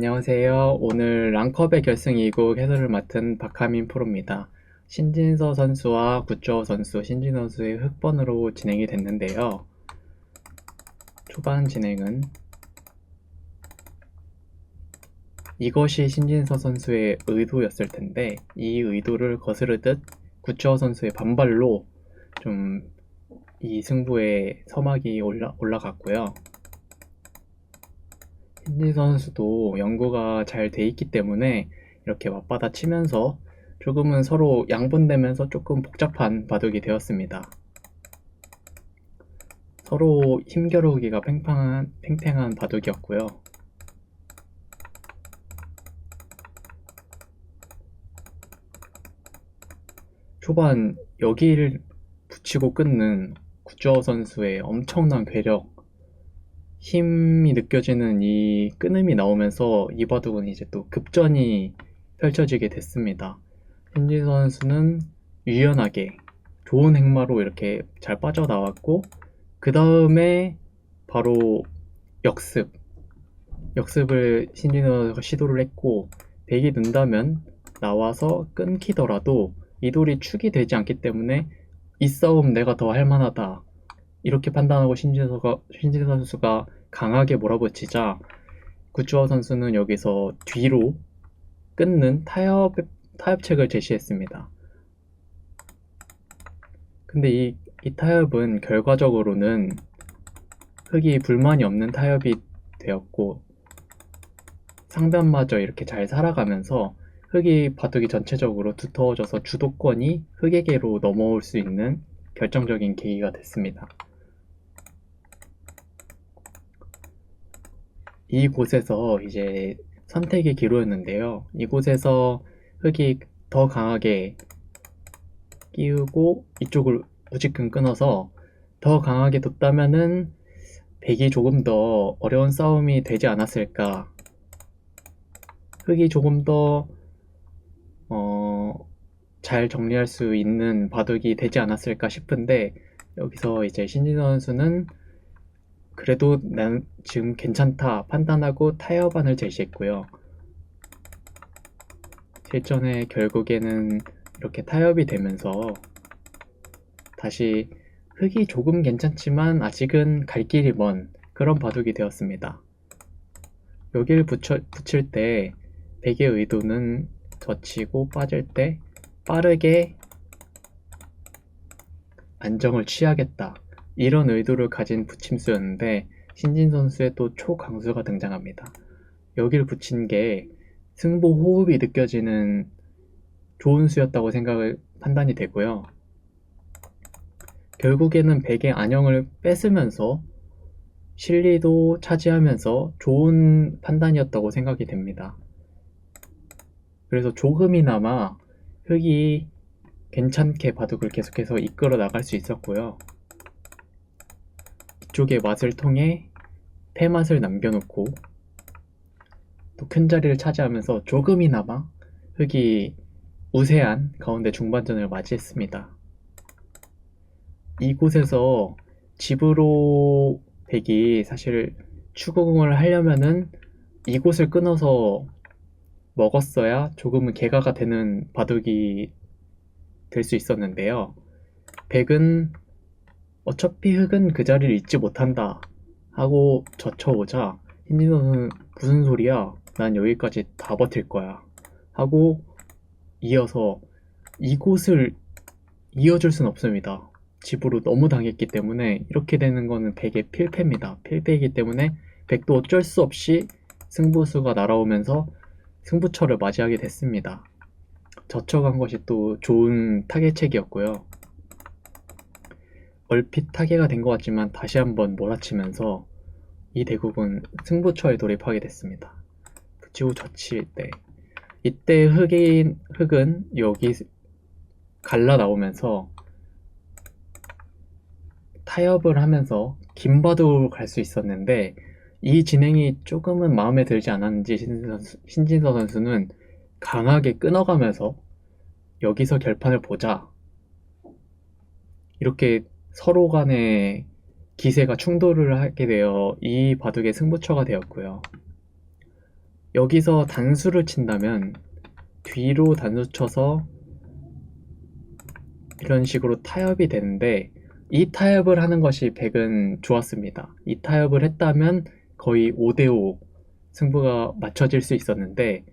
안녕하세요. 오늘 랑컵의 결승 2국 해설을 맡은 박하민 프로입니다. 신진서 선수와 구조 선수, 신진 선수의 흑번으로 진행이 됐는데요. 초반 진행은 이것이 신진서 선수의 의도였을 텐데 이 의도를 거스르듯 구조 선수의 반발로 좀 이 승부에 서막이 올라, 올라갔고요. 신진 선수도 연구가 잘 돼 있기 때문에 이렇게 맞받아 치면서 조금은 서로 양분되면서 조금 복잡한 바둑이 되었습니다. 서로 힘겨루기가 팽팽한, 팽팽한 바둑이었고요. 초반 여기를 붙이고 끊는 구주어 선수의 엄청난 괴력, 힘이 느껴지는 이 끊음이 나오면서 이 바둑은 이제 또 급전이 펼쳐지게 됐습니다. 신지 선수는 유연하게 좋은 행마로 이렇게 잘 빠져나왔고 그 다음에 바로 역습 역습을 신진 선수가 시도를 했고 백이 는다면 나와서 끊기더라도 이 돌이 축이 되지 않기 때문에 이 싸움 내가 더 할만하다 이렇게 판단하고 신진 선수가, 신진 선수가 강하게 몰아붙이자 구주어 선수는 여기서 뒤로 끊는 타협, 타협책을 제시했습니다. 근데 이, 이 타협은 결과적으로는 흙이 불만이 없는 타협이 되었고 상변마저 이렇게 잘 살아가면서 흙이 바둑이 전체적으로 두터워져서 주도권이 흙에게로 넘어올 수 있는 결정적인 계기가 됐습니다. 이곳에서 이제 선택의 기로였는데요. 이곳에서 흙이 더 강하게 끼우고 이쪽을 우직근 끊어서 더 강하게 뒀다면은 백이 조금 더 어려운 싸움이 되지 않았을까. 흙이 조금 더, 어, 잘 정리할 수 있는 바둑이 되지 않았을까 싶은데, 여기서 이제 신진 선수는 그래도 난 지금 괜찮다 판단하고 타협안을 제시했고요. 실전에 결국에는 이렇게 타협이 되면서 다시 흙이 조금 괜찮지만 아직은 갈 길이 먼 그런 바둑이 되었습니다. 여기를 붙여, 붙일 때 백의 의도는 젖히고 빠질 때 빠르게 안정을 취하겠다. 이런 의도를 가진 붙임수였는데 신진 선수의 또 초강수가 등장합니다. 여기를 붙인 게 승부 호흡이 느껴지는 좋은 수였다고 생각을 판단이 되고요. 결국에는 백의 안형을 뺏으면서 실리도 차지하면서 좋은 판단이었다고 생각이 됩니다. 그래서 조금이나마 흙이 괜찮게 바둑을 계속해서 이끌어 나갈 수 있었고요. 이쪽의 맛을 통해 폐맛을 남겨놓고 또 큰 자리를 차지하면서 조금이나마 흙이 우세한 가운데 중반전을 맞이했습니다. 이곳에서 집으로 백이 사실 추궁을 하려면은 이곳을 끊어서 먹었어야 조금은 개가가 되는 바둑이 될 수 있었는데요. 백은 어차피 흙은 그 자리를 잊지 못한다. 하고 젖혀오자 신진선은 무슨 소리야? 난 여기까지 다 버틸 거야. 하고 이어서 이곳을 이어줄 순 없습니다. 집으로 너무 당했기 때문에 이렇게 되는 거는 백의 필패입니다. 필패이기 때문에 백도 어쩔 수 없이 승부수가 날아오면서 승부처를 맞이하게 됐습니다. 젖혀간 것이 또 좋은 타겟책이었고요 얼핏 타개가 된 것 같지만 다시 한번 몰아치면서 이 대국은 승부처에 돌입하게 됐습니다. 붙이고 젖힐 때 이때 흑인, 흑은 여기 갈라 나오면서 타협을 하면서 김바둑으로 갈 수 있었는데 이 진행이 조금은 마음에 들지 않았는지 신진서 선수는 강하게 끊어가면서 여기서 결판을 보자 이렇게 서로 간의 기세가 충돌을 하게 되어 이 바둑의 승부처가 되었고요. 여기서 단수를 친다면 뒤로 단수 쳐서 이런 식으로 타협이 되는데 이 타협을 하는 것이 백은 좋았습니다. 이 타협을 했다면 거의 5대5 승부가 맞춰질 수 있었는데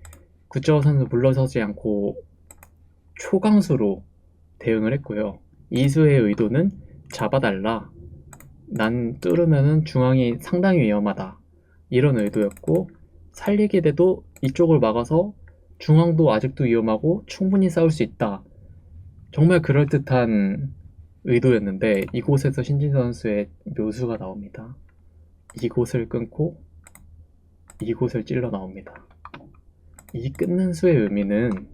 구자호 선수 물러서지 않고 초강수로 대응을 했고요. 이수의 의도는 잡아달라. 난 뚫으면은 중앙이 상당히 위험하다. 이런 의도였고 살리게 돼도 이쪽을 막아서 중앙도 아직도 위험하고 충분히 싸울 수 있다. 정말 그럴듯한 의도였는데 이곳에서 신진 선수의 묘수가 나옵니다. 이곳을 끊고 이곳을 찔러 나옵니다. 이 끊는 수의 의미는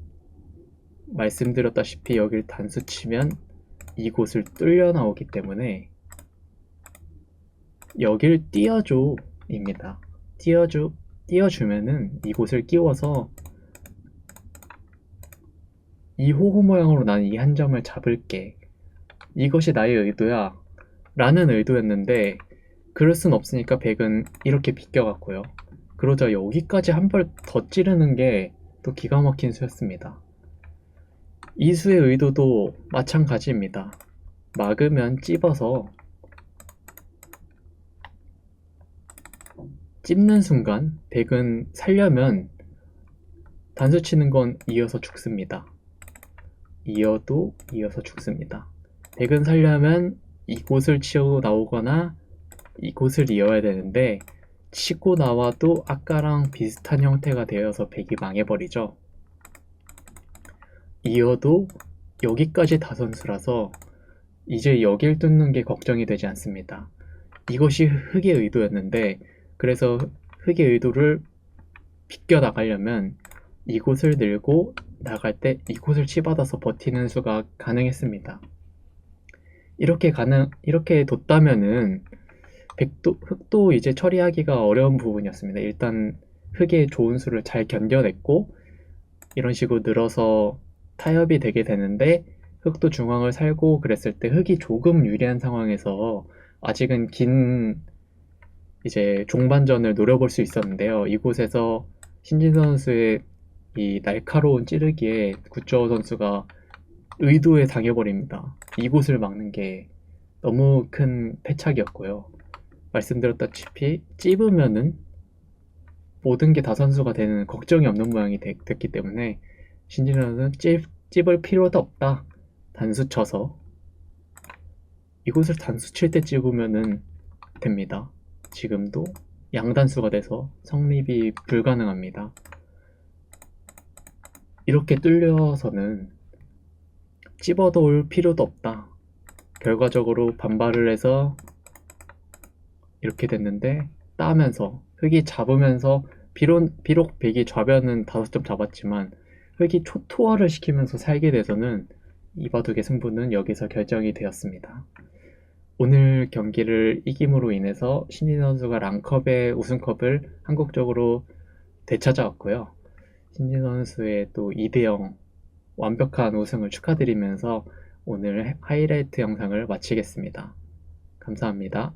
말씀드렸다시피 여길 단수 치면 이곳을 뚫려 나오기 때문에 여길 띄워줘 입니다. 띄워줘 띄워주면은 이곳을 끼워서 이 호호 모양으로 나는 이한 점을 잡을게. 이것이 나의 의도야. 라는 의도였는데 그럴 순 없으니까 백은 이렇게 비껴갔고요. 그러자 여기까지 한 벌 더 찌르는 게 또 기가 막힌 수였습니다. 이 수의 의도도 마찬가지입니다. 막으면 찝어서 찝는 순간 백은 살려면 단수 치는 건 이어서 죽습니다. 이어도 이어서 죽습니다. 백은 살려면 이곳을 치고 나오거나 이곳을 이어야 되는데 치고 나와도 아까랑 비슷한 형태가 되어서 백이 망해버리죠. 이어도 여기까지 다선수라서 이제 여길 뚫는 게 걱정이 되지 않습니다. 이것이 흑의 의도였는데 그래서 흑의 의도를 비껴 나가려면 이곳을 늘고 나갈 때 이곳을 치받아서 버티는 수가 가능했습니다. 이렇게 가능 이렇게 뒀다면은 백도 흑도 이제 처리하기가 어려운 부분이었습니다. 일단 흑의 좋은 수를 잘 견뎌냈고 이런 식으로 늘어서 타협이 되게 되는데 흑도 중앙을 살고 그랬을 때 흑이 조금 유리한 상황에서 아직은 긴 이제 종반전을 노려볼 수 있었는데요. 이곳에서 신진 선수의 이 날카로운 찌르기에 구쩌호 선수가 의도에 당해버립니다. 이곳을 막는 게 너무 큰 패착이었고요. 말씀드렸다시피 찝으면은 모든 게 다 선수가 되는 걱정이 없는 모양이 되, 됐기 때문에 신진 선수는 찝, 찝을 필요도 없다. 단수 쳐서 이곳을 단수 칠 때 찝으면은 됩니다. 지금도 양단수가 돼서 성립이 불가능합니다. 이렇게 뚫려서는 찝어도 올 필요도 없다. 결과적으로 반발을 해서 이렇게 됐는데 따면서 흙이 잡으면서 비록, 비록 백이 좌변은 다섯 점 잡았지만 흙이 초토화를 시키면서 살게 돼서는 이바둑의 승부는 여기서 결정이 되었습니다. 오늘 경기를 이김으로 인해서 신진 선수가 랑컵의 우승컵을 한국 적으로 되찾아왔고요. 신진 선수의 또 2대0 완벽한 우승을 축하드리면서 오늘 하이라이트 영상을 마치겠습니다. 감사합니다.